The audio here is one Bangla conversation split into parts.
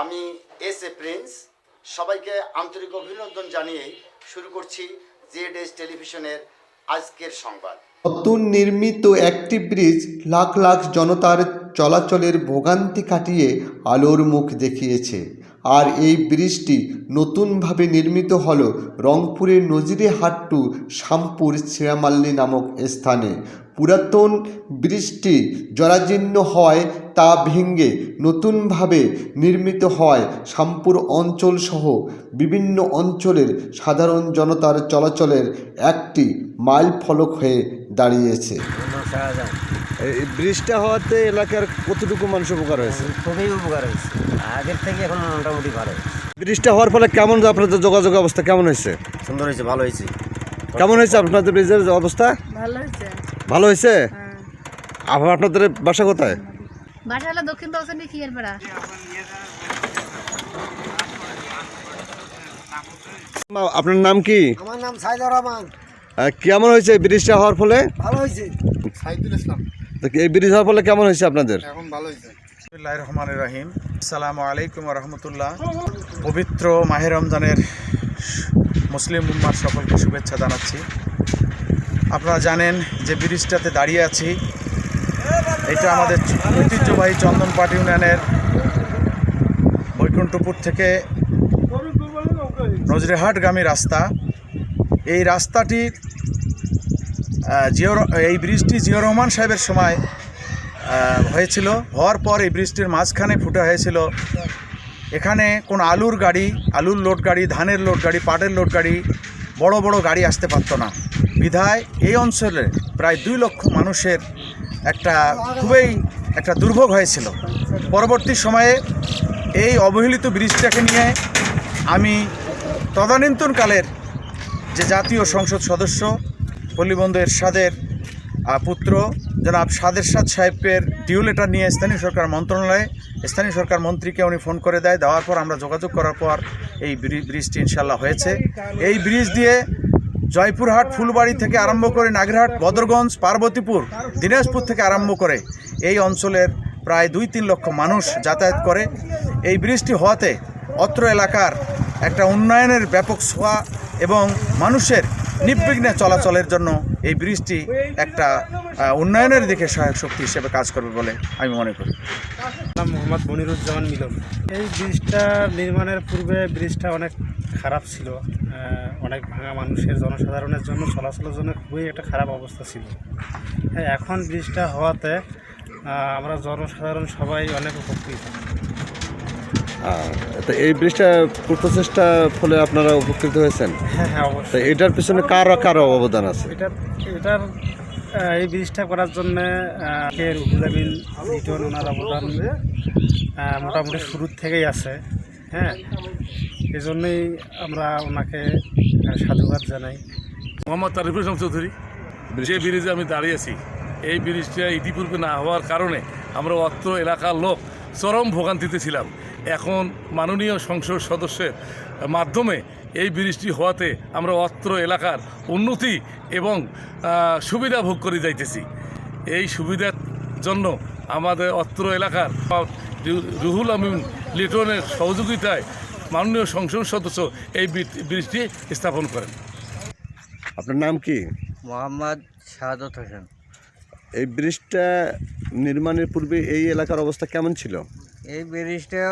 আমি এস এ প্রিন্স। সবাইকে আন্তরিক অভিনন্দন জানিয়ে শুরু করছি জেড এস টেলিভিশনের আজকের সংবাদ। নতুন নির্মিত একটি ব্রিজ লাখ লাখ জনতার চলাচলের ভোগান্তি কাটিয়ে আলোর মুখ দেখিয়েছে। আর এই ব্রিজটি নতুনভাবে নির্মিত হল রংপুরের নজিরে টু শামপুর ছিড়ামাল্লি নামক স্থানে। পুরাতন ব্রিজটি জরাজীর্ণ হওয়ায় তা ভেঙে নতুনভাবে নির্মিত হয় শামপুর অঞ্চলসহ বিভিন্ন অঞ্চলের সাধারণ জনতার চলাচলের একটি মাইল ফলক হয়ে দাঁড়িয়েছে। ব্রিজটা হওয়াতে এলাকার কতটুকু মানুষ উপকার হয়েছে? খুবই উপকার হয়েছে। আগের থেকে এখন মোটামুটি ভালো ব্রিজটা হওয়ার ফলে কেমন আপনাদের যোগাযোগ অবস্থা কেমন হয়েছে? সুন্দর হয়েছে ভালো হয়েছে। কেমন হয়েছে আপনাদের ব্রিজের অবস্থা? ভালো হয়েছে। ভালো হয়েছে? হ্যাঁ। আবার আপনাদের বাসা কোথায়? বাসা হলো দক্ষিণ দর্শনী খিয়ের পাড়া আপনার নাম কি? আমার নাম সাইদুর রহমান। কেমন হয়েছে ব্রিজটা হওয়ার ফলে? ভালো হয়েছে। তো এই ব্রিজ হওয়ার ফলে কেমন হয়েছে আপনাদের? বিসমিল্লাহির রহমানির রহিম। আসসালামু আলাইকুম রহমতুল্লাহ। পবিত্র মাহে রমজানের মুসলিম উম্মার সকলকে শুভেচ্ছা জানাচ্ছি। আপনারা জানেন যে ব্রিজটাতে দাঁড়িয়ে আছি। এটা আমাদের ঐতিহ্যবাহী চন্দনপাট ইউনিয়নের বৈকুণ্ঠপুর থেকে নজরেহাটগামী রাস্তা। এই রাস্তাটির জিয়র এই ব্রিজটি জিয়র রহমান সাহেবের সময় হয়েছিল। হওয়ার পর এই বৃষ্টির মাঝখানে ফুটে হয়েছিল। এখানে কোনো আলুর গাড়ি, আলুর লোড গাড়ি, ধানের লোড গাড়ি, পাটের লোড গাড়ি, বড় বড় গাড়ি আসতে পারতো না। বিধায় এই অঞ্চলে প্রায় দুই লক্ষ মানুষের একটা খুবই একটা দুর্ভোগ হয়েছিল। পরবর্তী সময়ে এই অবহেলিত ব্রিজটাকে নিয়ে আমি তদানীন্তনকালের যে জাতীয় সংসদ সদস্য পল্লীবন্ধু এরশাদের পুত্র জনাব সাদের সাদ সাহেবের ডিউ লেটার নিয়ে স্থানীয় সরকার মন্ত্রণালয়ে স্থানীয় সরকার মন্ত্রীকে উনি ফোন করে দেয়। দেওয়ার পর আমরা যোগাযোগ করার পর এই ব্রিজটি ইনশাল্লাহ হয়েছে। এই ব্রিজ দিয়ে জয়পুরহাট, ফুলবাড়ি থেকে আরম্ভ করে নাগরহাট, বদরগঞ্জ, পার্বতীপুর, দিনাজপুর থেকে আরম্ভ করে এই অঞ্চলের প্রায় দুই তিন লক্ষ মানুষ যাতায়াত করে। এই ব্রিজটি হওয়াতে অত্র এলাকার একটা উন্নয়নের ব্যাপক ছোঁয়া এবং মানুষের নির্বিঘ্নে চলাচলের জন্য এই ব্রিজটি একটা উন্নয়নের দিকে সহায়ক শক্তি হিসেবে কাজ করবে বলে আমি মনে করি। নাম মোহাম্মদ মনিরুজ্জামান মিলন। এই ব্রিজটা নির্মাণের পূর্বে ব্রিজটা অনেক খারাপ ছিল অনেক ভাঙা মানুষের জনসাধারণের জন্য চলাচলের জন্য খুবই একটা খারাপ অবস্থা ছিল। হ্যাঁ এখন ব্রিজটা হওয়াতে আমরা জনসাধারণ সবাই অনেক উপকৃত। তো এই ব্রিজটা প্রচেষ্টা ফলে আপনারা উপকৃত হয়েছেন? হ্যাঁ হ্যাঁ তো অবশ্যই। এটার পিছনে কার কার অবদান আছে? এটার এটার এই ব্রিজটা করার জন্য কে রুহুল লিটন ওনার অবদান মোটামুটি শুরুর থেকেই আছে হ্যাঁ? এই জন্যই আমরা ওনাকে সাধুবাদ জানাই। মোহাম্মদ তারিফুল ইসলাম চৌধুরী যে ব্রিজে আমি দাঁড়িয়ে আছি এই ব্রিজটা ইতিপূর্বে না হওয়ার কারণে আমরা অত্র এলাকার লোক চরম ভোগান্তিতে ছিলাম। এখন মাননীয় সংসদ সদস্যের মাধ্যমে এই ব্রিজটি হওয়াতে আমরা অত্র এলাকার উন্নতি এবং সুবিধা ভোগ করে যাইতেছি। এই সুবিধার জন্য আমাদের অত্র এলাকার রুহুল আমিন লিটনের সহযোগিতায় মাননীয় সংসদ সদস্য এই ব্রিজটি স্থাপন করেন। আপনার নাম কি? মোহাম্মদ শাহাদত হোসেন। এই ব্রিজটা নির্মাণের পূর্বে এই এলাকার অবস্থা কেমন ছিল? এই ব্রিজটা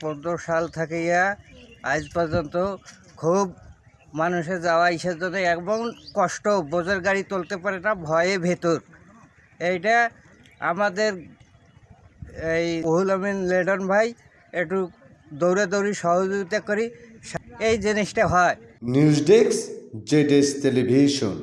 পনেরো সাল থেকে আজ পর্যন্ত খুব মানুষের যাওয়া ইসের জন্য এবং কষ্ট বোঝের গাড়ি তুলতে পারে না ভয়ে ভেতর। এইটা আমাদের এই বহুল আমিন লেডন ভাই একটু দৌড়ে দৌড়ি সহযোগিতা করি। এই জিনিসটা হয়। News desk Z S television.